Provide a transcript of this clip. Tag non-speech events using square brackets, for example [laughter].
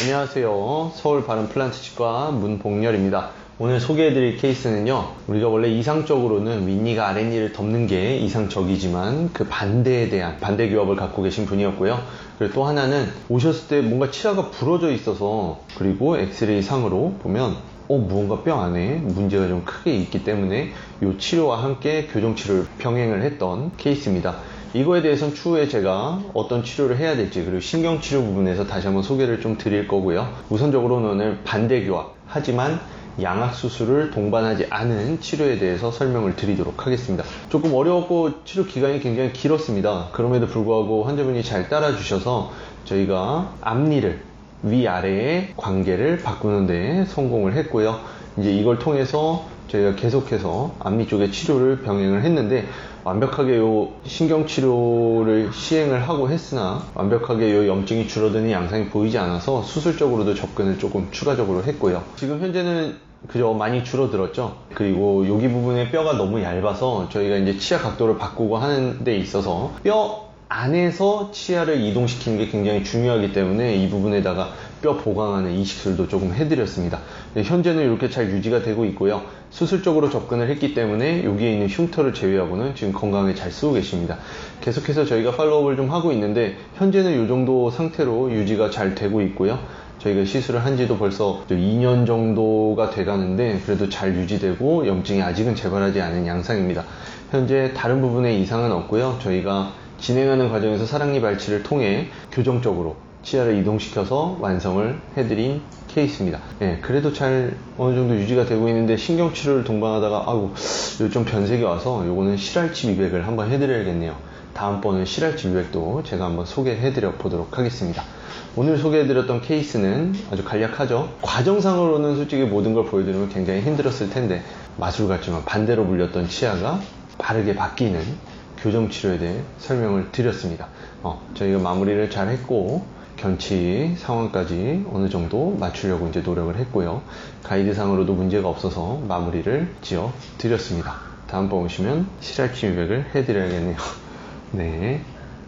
안녕하세요. 서울 바른 플란트 치과 문봉열입니다. 오늘 소개해드릴 케이스는요. 우리가 원래 이상적으로는 윗니가 아랫니를 덮는 게 이상적이지만 그 반대에 대한 반대 교합을 갖고 계신 분이었고요. 그리고 또 하나는 오셨을 때 뭔가 치아가 부러져 있어서 그리고 엑스레이 상으로 보면 어 무언가 뼈 안에 문제가 좀 크게 있기 때문에 이 치료와 함께 교정 치료를 병행을 했던 케이스입니다. 이거에 대해서는 추후에 제가 어떤 치료를 해야 될지 그리고 신경치료 부분에서 다시 한번 소개를 좀 드릴 거고요. 우선적으로는 오늘 반대교합 하지만 양악 수술을 동반하지 않은 치료에 대해서 설명을 드리도록 하겠습니다. 조금 어려웠고 치료 기간이 굉장히 길었습니다. 그럼에도 불구하고 환자분이 잘 따라주셔서 저희가 앞니를 위아래의 관계를 바꾸는 데 성공을 했고요. 이제 이걸 통해서 저희가 계속해서 앞니 쪽에 치료를 병행을 했는데 완벽하게 요 신경치료를 시행을 하고 했으나 완벽하게 요 염증이 줄어드는 양상이 보이지 않아서 수술적으로도 접근을 조금 추가적으로 했고요. 지금 현재는 그저 많이 줄어들었죠. 그리고 여기 부분에 뼈가 너무 얇아서 저희가 이제 치아 각도를 바꾸고 하는 데 있어서 뼈 안에서 치아를 이동시키는 게 굉장히 중요하기 때문에 이 부분에다가 뼈 보강하는 이식술도 조금 해드렸습니다. 네, 현재는 이렇게 잘 유지가 되고 있고요. 수술적으로 접근을 했기 때문에 여기에 있는 흉터를 제외하고는 지금 건강하게 잘 쓰고 계십니다. 계속해서 저희가 팔로우업을 좀 하고 있는데 현재는 이 정도 상태로 유지가 잘 되고 있고요. 저희가 시술을 한 지도 벌써 2년 정도가 돼 가는데 그래도 잘 유지되고 염증이 아직은 재발하지 않은 양상입니다. 현재 다른 부분에 이상은 없고요. 저희가 진행하는 과정에서 사랑니 발치를 통해 교정적으로 치아를 이동시켜서 완성을 해드린 케이스입니다. 예, 그래도 잘 어느 정도 유지가 되고 있는데 신경치료를 동반하다가 아이고 좀 변색이 와서 요거는 실알치 미백을 한번 해드려야겠네요. 다음번은 실알치 미백도 제가 한번 소개해드려 보도록 하겠습니다. 오늘 소개해드렸던 케이스는 아주 간략하죠. 과정상으로는 솔직히 모든 걸 보여드리면 굉장히 힘들었을 텐데 마술 같지만 반대로 물렸던 치아가 바르게 바뀌는 교정 치료에 대해 설명을 드렸습니다. 어, 저희가 마무리를 잘 했고 견치 상황까지 어느 정도 맞추려고 이제 노력을 했고요. 가이드상으로도 문제가 없어서 마무리를 지어 드렸습니다. 다음번 오시면 실알치 미백을 해드려야겠네요. [laughs] 네.